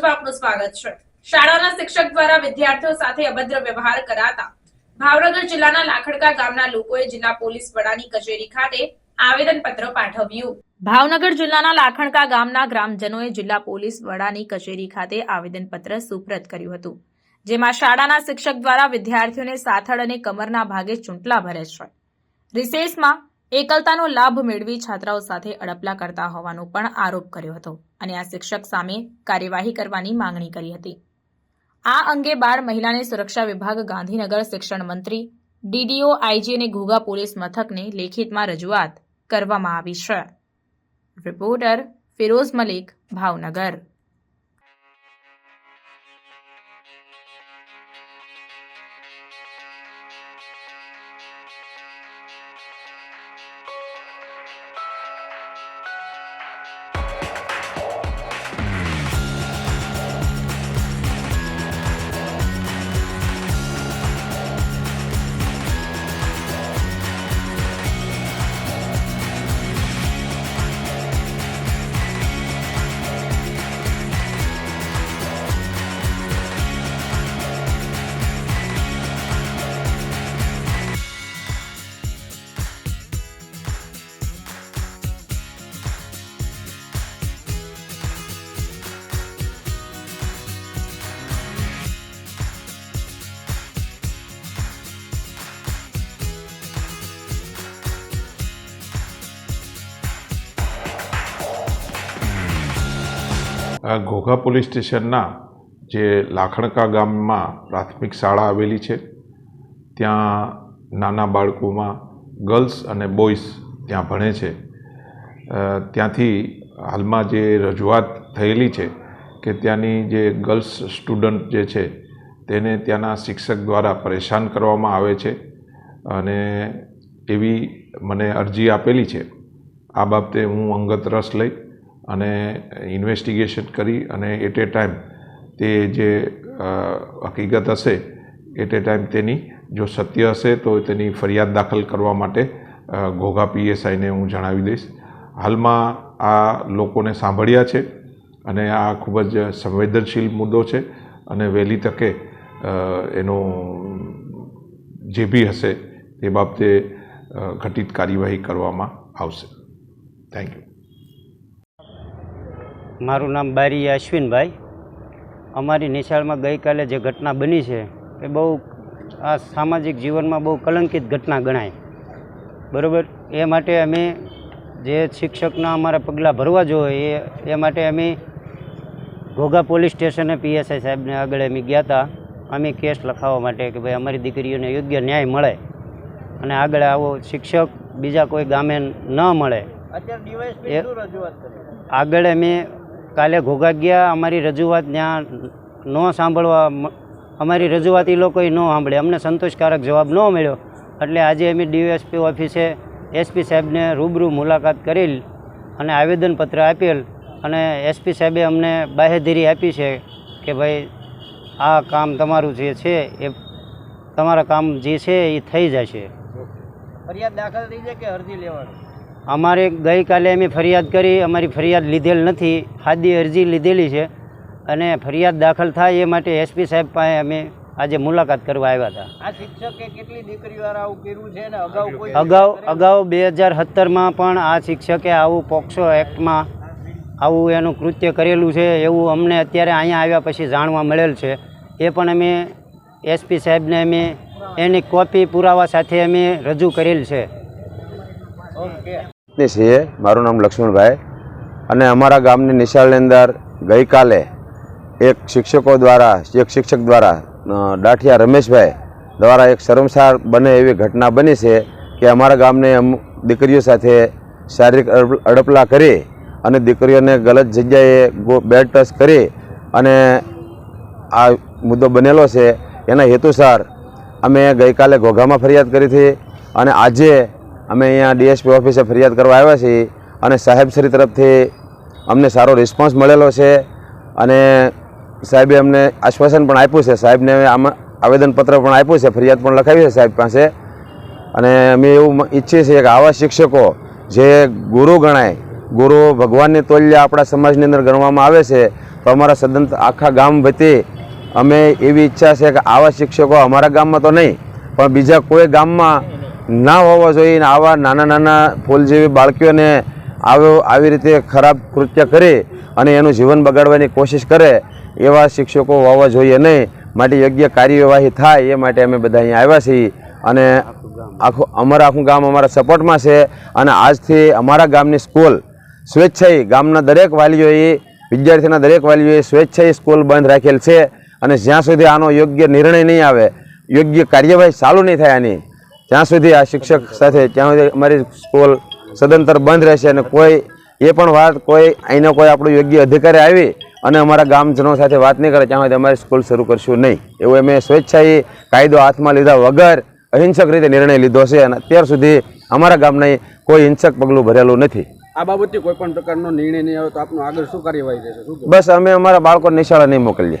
ન્યૂઝમાં આપનું સ્વાગત છે. શાળાના શિક્ષક દ્વારા વિદ્યાર્થીઓ સાથે અભદ્ર વ્યવહાર કરાતા ભાવનગર જિલ્લાના લાખડકા ગામના લોકોએ જિલ્લા પોલીસ વડાની કચેરી ખાતે આવેદનપત્ર પાઠવ્યું. ભાવનગર જિલ્લાના લાખણકા ગામના ગ્રામજનોએ જિલ્લા પોલીસ વડાની કચેરી ખાતે આવેદનપત્ર સુપ્રત કર્યું હતું, જેમાં શાળાના શિક્ષક દ્વારા વિદ્યાર્થીઓને સાથળ અને કમરના ભાગે ચૂંટલા ભરે છે. રિસેસમાં એકલતાનો લાભ મેળવી છાત્રાઓ સાથે અડપલા કરતા હોવાનો પણ આરોપ કર્યો હતો. અને આ શિક્ષક સામે કાર્યવાહી કરવાની માંગણી કરી હતી. આ અંગે બાળ મહિલાને સુરક્ષા વિભાગ, ગાંધીનગર શિક્ષણ મંત્રી, ડીડીઓ, આઈજી અને ઘોઘા પોલીસ મથકને લેખિતમાં રજૂઆત કરવામાં આવી છે. રિપોર્ટર ફિરોઝ મલિક, ભાવનગર. ઘોઘા પોલીસ સ્ટેશનના જે લાખણકા ગામમાં પ્રાથમિક શાળા આવેલી છે, ત્યાં નાના બાળકોમાં ગર્લ્સ અને બોયસ ત્યાં ભણે છે. ત્યાંથી હાલમાં જે રજૂઆત થયેલી છે કે ત્યાંની જે ગર્લ્સ સ્ટુડન્ટ જે છે, તેને ત્યાંના શિક્ષક દ્વારા પરેશાન કરવામાં આવે છે અને એવી મને અરજી આપેલી છે. આ બાબતે હું અંગત રસ લઈ અને ઇન્વેસ્ટિગેશન કરી અને એટ એ ટાઈમ તે જે હકીકત હશે એટ એ ટાઈમ તેની, જો સત્ય હશે તો તેની ફરિયાદ દાખલ કરવા માટે ઘોઘા પીએસઆઈને હું જણાવી દઈશ. હાલમાં આ લોકોને સાંભળ્યા છે અને આ ખૂબ જ સંવેદનશીલ મુદ્દો છે અને વહેલી તકે એનો જે બી હશે તે બાબતે ઘટિત કાર્યવાહી કરવામાં આવશે. થેન્ક યુ મારું નામ બારી અશ્વિનભાઈ. અમારી નિશાળમાં ગઈકાલે જે ઘટના બની છે એ બહુ આ સામાજિક જીવનમાં બહુ કલંકિત ઘટના ગણાય. બરાબર? એ માટે અમે જે શિક્ષકના અમારા પગલાં ભરવા જોઈએ એ એ માટે અમે ઘોઘા પોલીસ સ્ટેશને પીએસઆઈ સાહેબને આગળ અમે ગયા હતા અમે કેસ લખાવવા માટે કે ભાઈ અમારી દીકરીઓને યોગ્ય ન્યાય મળે અને આગળ આવો શિક્ષક બીજા કોઈ ગામે ન મળે. આગળ અમે કાલે ઘોઘા ગયા, અમારી રજૂઆત ત્યાં ન સાંભળવા અમારી રજૂઆત એ લોકોએ ન સાંભળે. અમને સંતોષકારક જવાબ ન મળ્યો. એટલે આજે અમે ડીએસપી ઓફિસે એસપી સાહેબને રૂબરૂ મુલાકાત કરેલ અને આવેદનપત્ર આપેલ અને એસપી સાહેબે અમને બાહેધરી આપી છે કે ભાઈ, આ કામ તમારું જે છે એ, તમારા કામ જે છે એ થઈ જશે. ફરિયાદ દાખલ થઈ છે કે અરજી લેવાની? અમારે ગઈકાલે અમે ફરિયાદ કરી અમારી ફરિયાદ લીધેલ નથી સાદી અરજી લીધેલી છે અને ફરિયાદ દાખલ થાય એ માટે એસપી સાહેબ પાસે અમે આજે મુલાકાત કરવા આવ્યા હતા. આ શિક્ષકે કેટલી દીકરીઓ આવું કર્યું છે ને અગાઉ કોઈ અગાઉ અગાઉ બે હજાર સત્તરમાં પણ આ શિક્ષકે આવું પોક્સો એક્ટમાં આવું એનું કૃત્ય કરેલું છે એવું અમને અત્યારે અહીંયા આવ્યા પછી જાણવા મળેલ છે. એ પણ અમે એસપી સાહેબને અમે એની કોપી પુરાવા સાથે અમે રજૂ કરેલ છે. ઓકે. છીએ. મારું નામ લક્ષ્મણભાઈ. અને અમારા ગામની નિશાળની અંદર ગઈકાલે એક શિક્ષકો દ્વારા, એક શિક્ષક દ્વારા દાઠિયા રમેશભાઈ દ્વારા એક શરમસાર બને એવી ઘટના બની છે કે અમારા ગામની દીકરીઓ સાથે શારીરિક અડપ- અડપલા કરી અને દીકરીઓને ગલત જગ્યાએ બેડ ટચ કરી અને આ મુદ્દો બનેલો છે. એના હેતુસર અમે ગઈકાલે ઘોઘામાં ફરિયાદ કરી હતી અને આજે અમે અહીંયા ડીએસપી ઓફિસે ફરિયાદ કરવા આવ્યા છીએ અને સાહેબશ્રી તરફથી અમને સારો રિસ્પોન્સ મળેલો છે અને સાહેબે અમને આશ્વાસન પણ આપ્યું છે. સાહેબને આમાં આવેદનપત્ર પણ આપ્યું છે. ફરિયાદ પણ લખાવી છે સાહેબ પાસે. અને અમે એવું ઈચ્છીએ છીએ કે આવા શિક્ષકો જે ગુરુ ગણાય, ગુરુ ભગવાનની તોલ્ય આપણા સમાજની અંદર ગણવામાં આવે છે, તો અમારા સદંત આખા ગામ વતી અમે એવી ઈચ્છા છે કે આવા શિક્ષકો અમારા ગામમાં તો નહીં, પણ બીજા કોઈ ગામમાં ના હોવા જોઈએ અને આવા નાના નાના ફૂલ જેવી બાળકીઓને આવો આવી રીતે ખરાબ કૃત્ય કરી અને એનું જીવન બગાડવાની કોશિશ કરે, એવા શિક્ષકો હોવા જોઈએ નહીં. માટે યોગ્ય કાર્યવાહી થાય એ માટે અમે બધા અહીંયા આવ્યા છીએ. અને આખું અમારા આખું ગામ અમારા સપોર્ટમાં છે. અને આજથી અમારા ગામની સ્કૂલ સ્વેચ્છાએ ગામના દરેક વાલીઓએ, વિદ્યાર્થીના દરેક વાલીઓએ સ્વેચ્છાએ સ્કૂલ બંધ રાખેલ છે. અને જ્યાં સુધી આનો યોગ્ય નિર્ણય નહીં આવે, યોગ્ય કાર્યવાહી ચાલુ નહીં થાય આની. ત્યાં સુધી આ શિક્ષક સાથે ત્યાં સુધી અમારી સ્કૂલ સદંતર બંધ રહેશે અને કોઈ એ પણ વાત કોઈ અહીંનો કોઈ આપણું યોગ્ય અધિકારી આવી અને અમારા ગામજનો સાથે વાત નહીં કરે ત્યાં સુધી અમારી સ્કૂલ શરૂ કરશું નહીં. એવું અમે સ્વેચ્છાએ કાયદો હાથમાં લીધા વગર અહિંસક રીતે નિર્ણય લીધો છે અને અત્યાર સુધી અમારા ગામના કોઈ હિંસક પગલું ભરેલું નથી. આ બાબતથી કોઈ પણ પ્રકારનો નિર્ણય નહીં આવે તો આપનું આગળ શું કાર્યવાહી રહેશે બસ અમે અમારા બાળકો નિશાળા નહીં મોકલીએ.